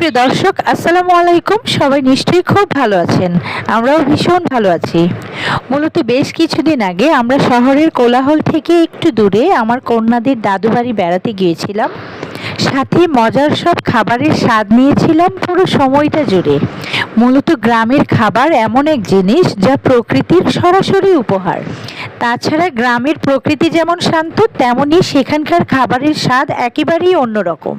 সুপ্রিয় দর্শক, আসসালামু আলাইকুম। সবাই নিশ্চয়ই খুব ভালো আছেন। আমরাও ভীষণ ভালো আছি। মূলত বেশ কিছুদিন আগে আমরা শহরের কোলাহল থেকে একটু দূরে আমার কন্যাদের দাদু বাড়ি বেড়াতে গিয়েছিলাম। সাথে মজার সব খাবারের স্বাদ নিয়েছিলাম পুরো সময়টা জুড়ে। মূলত গ্রামের খাবার এমন এক জিনিস যা প্রকৃতির সরাসরি উপহার। তাছাড়া গ্রামের প্রকৃতি যেমন শান্ত তেমনই সেখানকার খাবারের স্বাদ একেবারেই অন্যরকম।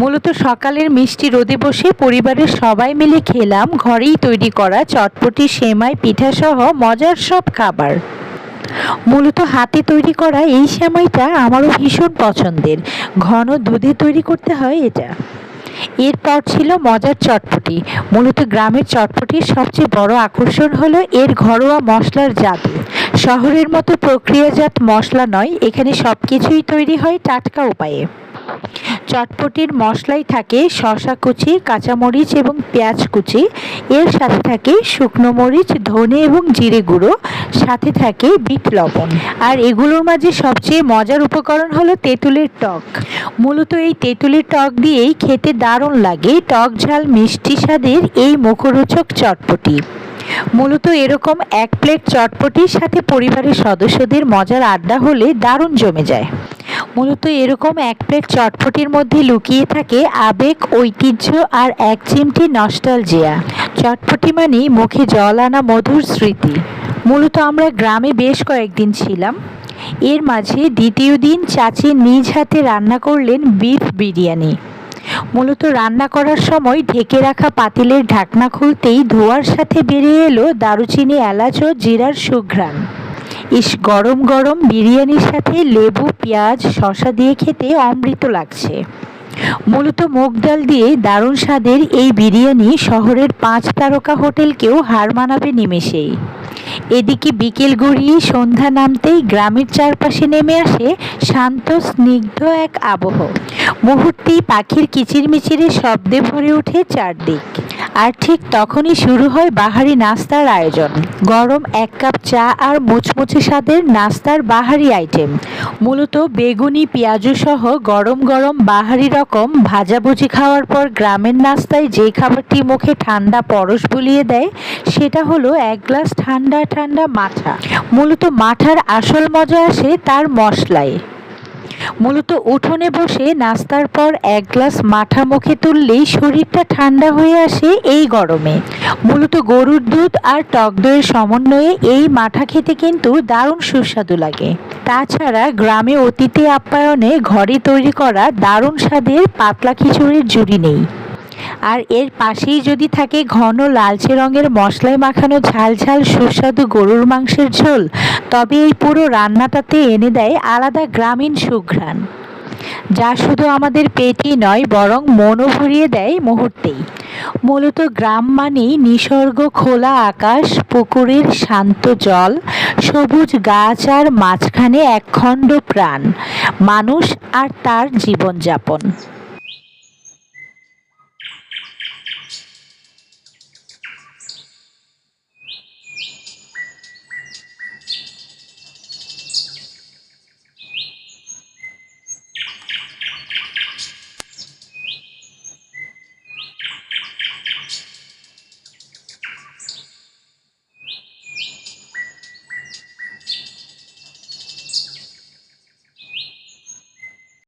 মূলত সকালের মিষ্টি রোদে বসে পরিবারের সবাই মিলে খেলাম, ঘরেই তৈরি করা চটপটি, সেমাই, পিঠাসহ মজার সব খাবার। মূলত হাতে তৈরি করা এই সেমাইটা আমারও ভীষণ পছন্দের। ঘন দুধে তৈরি করতে হয় এটা। এরপর ছিল মজার চটপটি। মূলত গ্রামের চটপটির সবচেয়ে বড় আকর্ষণ হলো এর ঘরোয়া মশলার জাদু শহরের মতো প্রক্রিয়াজাত মশলা নয়, এখানে সব কিছুই তৈরি হয় টাটকা উপায়ে। চটপটির মশলাই থাকে শশা কুচি, কাঁচামরিচ এবং পেঁয়াজ কুচি। এর সাথে থাকে শুকনো মরিচ, ধনে এবং জিরে গুঁড়ো। সাথে থাকে বিট লবণ। আর এগুলোর মাঝে সবচেয়ে মজার উপকরণ হলো তেঁতুলের টক। মূলত এই তেঁতুলের টক দিয়েই খেতে দারুণ লাগে টক ঝাল মিষ্টি স্বাদের এই মুখরোচক চটপটি। মূলত এরকম এক প্লেট চটপটির সাথে পরিবারের সদস্যদের মজার আড্ডা হলে দারুণ জমে যায়। মূলত এরকম এক প্লেট চটপটির মধ্যে লুকিয়ে থাকে আবেগ, ঐতিহ্য আর এক চিমটি নস্টালজিয়া। চটপটি মানে মুখে জল আনা মধুর স্মৃতি। মূলত আমরা গ্রামে বেশ কয়েকদিন ছিলাম। এর মাঝে দ্বিতীয় দিন চাচি নিজ হাতে রান্না করলেন বিফ বিরিয়ানি। মূলত রান্না করার সময় ঢেকে রাখা পাতিলের ঢাকনা খুলতেই ধোয়ার সাথে বেরিয়ে এলো দারুচিনি এলাচ ও জিরার সুঘ্রাণ। ইস, গরম গরম বিরিয়ানির সাথে লেবু, পেঁয়াজ, শসা দিয়ে খেতে অমৃত লাগছে। মূলত মুগ ডাল দিয়ে দারুণ স্বাদের এই বিরিয়ানি শহরের পাঁচ তারকা হোটেলকেও হার মানাবে নিমেষেই। এদিকে বিকেল গড়িয়ে সন্ধ্যা নামতেই গ্রামের চারপাশে নেমে আসে শান্ত, স্নিগ্ধ এক আবহ। মুহূর্তেই পাখির কিচিরমিচিরে শব্দে ভরে ওঠে চারদিক। আর ঠিক তখনই শুরু হয় বাহারি নাস্তার আয়োজন। গরম এক কাপ চা আর মুচমুচে স্বাদের নাস্তার বাহারি আইটেম। মূলত বেগুনি, পেঁয়াজু সহ গরম গরম বাহারি রকম ভাজাভুজি খাওয়ার পর গ্রামের নাস্তায় যে খাবারটি মুখে ঠান্ডা পরশ বুলিয়ে দেয়, সেটা হলো এক গ্লাস ঠান্ডা ঠান্ডা মাঠা। মূলত মাঠার আসল মজা আসে তার মশলায়। মূলত উঠোনে বসে নাস্তার পর এক গ্লাস মাঠা মুখে তুললেই শরীরটা ঠান্ডা হয়ে আসে এই গরমে। মূলত গরুর দুধ আর টক দইয়ের সমন্বয়ে এই মাথা খেতে কিন্তু দারুণ সুস্বাদু লাগে। তাছাড়া গ্রামে অতিথি আপ্যায়নে ঘরে তৈরি করা দারুণ স্বাদের পাতলা খিচুড়ির জুড়ি নেই। আর এর পাশেই যদি থাকে ঘন লালচে রঙের মশলায় মাখানো ঝাল ঝাল সুস্বাদু গরুর মাংসের ঝোল, তবে এই পুরো রান্নাটাতে এনে দেয় আলাদা গ্রামীণ সুঘ্রাণ। যা শুধু আমাদের পেটই নয়, বরং মনও ভরিয়ে দেয় মুহূর্তেই। মূলত গ্রাম মানেই নিসর্গ, খোলা আকাশ, পুকুরের শান্ত জল, সবুজ গাছ আর মাঝখানে একখণ্ড প্রাণ, মানুষ আর তার জীবনযাপন।